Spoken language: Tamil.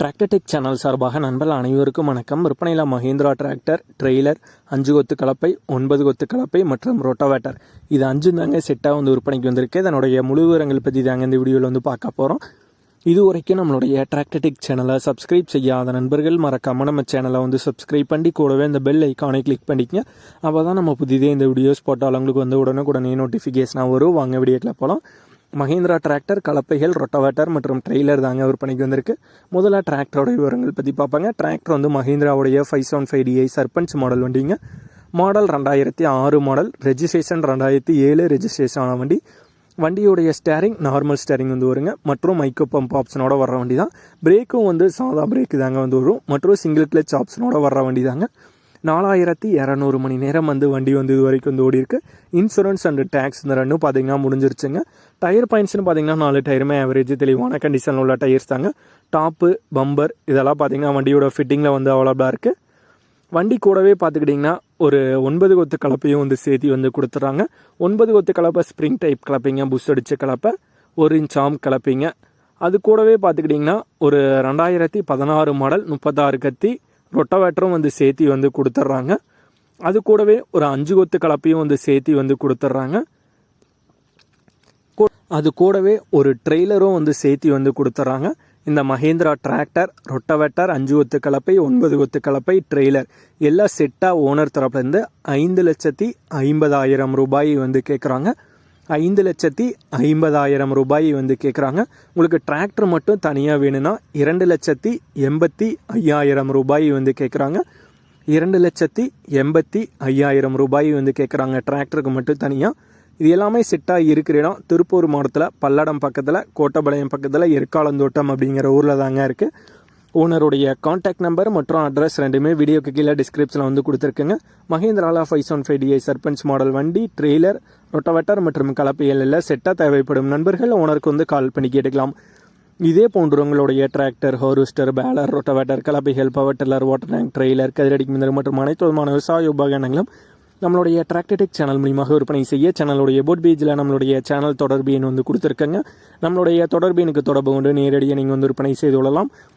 டிராக்டர்டெக் சேனல் சார்பாக நண்பர்கள் அனைவருக்கும் வணக்கம். விற்பனையில் மஹேந்திரா டிராக்டர் ட்ரெய்லர் அஞ்சு கொத்து கலப்பை ஒன்பது கொத்து கலப்பை மற்றும் ரொட்டோவேட்டர் இது அஞ்சு தாங்க செட்டாக வந்து விற்பனைக்கு வந்திருக்கு. இதனுடைய முழு விவரங்கள் பற்றி தாங்க இந்த வீடியோவில் வந்து பார்க்க போகிறோம் இது வரைக்கும் நம்மளுடைய டிராக்டடிக் சேனலை சப்ஸ்கிரைப் செய்யாத நண்பர்கள் மறக்காமல் நம்ம சேனலை வந்து சப்ஸ்கிரைப் பண்ணி கூடவே இந்த பெல் ஐக்கானை கிளிக் பண்ணிக்கங்க. அப்போ தான் நம்ம புதிதே இந்த வீடியோஸ் போட்டால் உங்களுக்கு வந்து உடனுக்குடனே நோட்டிஃபிகேஷனாக வரும். வாங்க வீடியோக்கில் போகலாம் மஹேந்திரா டிராக்டர் கலப்பைகள் ரொட்டவேட்டர் மற்றும் ட்ரெய்லர் தாங்க விற்பனைக்கு வந்திருக்கு. முதல்ல டிராக்டரோட விவரங்கள் பற்றி பார்ப்பாங்க. டிராக்டர் வந்து மஹேந்திராவுடைய five seven five DI Sarpanch model வண்டிங்க. மாடல் ரெண்டாயிரத்தி ஆறு மாடல் ரெஜிஸ்ட்ரேஷன் ரெண்டாயிரத்தி ஏழு ரெஜிஸ்ட்ரேஷன் ஆன வண்டி. வண்டியுடைய ஸ்டேரிங் நார்மல் ஸ்டேரிங் வந்து வருங்க. மற்றும் மைக்கோ பம்ப் ஆப்ஷனோட வர்ற வண்டி தான் பிரேக்கும் வந்து சாதா பிரேக்கு தாங்க வந்து வரும். மற்றும் சிங்கிள் கிளச் ஆப்ஷனோட வர்ற வண்டி தாங்க நாலாயிரத்தி இரநூறு மணி நேரம் வந்து வண்டி வந்து இது வரைக்கும் வந்து ஓடி இருக்கு இன்சூரன்ஸ் அண்ட் டேக்ஸ் இந்த ரெண்டும் பார்த்தீங்கன்னா முடிஞ்சிருச்சுங்க. டயர் பாயிண்ட்ஸ்னு பார்த்தீங்கன்னா நாலு டயருமே ஆவரேஜ் தெளிவான கண்டிஷனில் உள்ள டயர்ஸ் தாங்க. டாப்பு பம்பர் இதெல்லாம் பார்த்தீங்கன்னா வண்டியோட ஃபிட்டிங்கில் வந்து அவைலபிளாக இருக்குது வண்டி கூடவே பார்த்துக்கிட்டிங்கன்னா ஒரு ஒன்பது கொத்து கலப்பையும் வந்து சேர்த்தி வந்து கொடுத்துட்றாங்க. ஒன்பது கொத்து கலப்பை ஸ்ப்ரிங் டைப் கலப்பைங்க புஷ் அடித்த கலப்பை ஒரு இன்ச் ஆம் கலப்பைங்க. அது கூடவே பார்த்துக்கிட்டிங்கன்னா ஒரு ரெண்டாயிரத்தி பதினாறு மாடல் முப்பத்தாறு கத்தி ரொட்டவேட்டரும் வந்து சேர்த்தி வந்து கொடுத்துட்றாங்க அது கூடவே ஒரு அஞ்சு கொத்து கலப்பையும் வந்து சேர்த்தி வந்து கொடுத்துட்றாங்க அது கூடவே ஒரு ட்ரெய்லரும் வந்து சேர்த்தி வந்து கொடுத்துட்றாங்க இந்த மஹேந்திரா டிராக்டர் ரொட்டவேட்டர் அஞ்சு கொத்து கலப்பை ஒன்பது கொத்து கலப்பை ட்ரெய்லர். எல்லாம் செட்டாக ஓனர் தரப்புலேருந்து ஐந்து லட்சத்தி ஐம்பதாயிரம் ரூபாய் வந்து கேட்குறாங்க ஐந்து லட்சத்தி ஐம்பதாயிரம் ரூபாய் வந்து கேட்குறாங்க உங்களுக்கு டிராக்டர் மட்டும் தனியாக வேணும்னா இரண்டு லட்சத்தி எண்பத்தி ஐயாயிரம் ரூபாய் வந்து கேட்குறாங்க இரண்டு லட்சத்தி எண்பத்தி ஐயாயிரம் ரூபாய் வந்து கேட்குறாங்க டிராக்டருக்கு மட்டும் தனியாக இது எல்லாமே செட்டாக இருக்கிற இடம். திருப்பூர் மாவட்டத்தில் பல்லடம் பக்கத்தில் கோட்டபாளையம் பக்கத்தில் எருக்காலந்தோட்டம் அப்படிங்கிற ஊரில் தாங்க இருக்குது ஓனருடைய காண்டாக்ட் நம்பர் மற்றும் அட்ரஸ் ரெண்டுமே வீடியோக்கு கீழே டிஸ்கிரிப்ஷனில் வந்து கொடுத்துருக்குங்க. மஹேந்திராலா five seven five DI Sarpanch model வண்டி ட்ரெய்லர் ரொட்டவேட்டர் மற்றும் கலப்பைகள் எல்லாம் செட்டாக தேவைப்படும் நண்பர்கள் ஓனருக்கு வந்து கால் பண்ணி கேட்டுக்கலாம். இதே போன்று உங்களுடைய tractor harvester baler rotavator கலப்பைகள் power tiller water tank trailer கதிரடி மிந்தர் மற்றும் அனைத்து விதமான விவசாய உபகரணங்களும் நம்மளுடைய டிராக்டடிக் சேனல் மூலியமாக விற்பனை செய்ய சேனலுடைய போட் பேஜில் நம்மளுடைய சேனல் தொடர்பு எண் வந்து கொடுத்துருக்கங்க. நம்மளுடைய தொடர்பு எண்ணுக்கு தொடர்பு கொண்டு நேரடியாக நீங்கள் வந்து விற்பனை செய்து கொள்ளலாம்.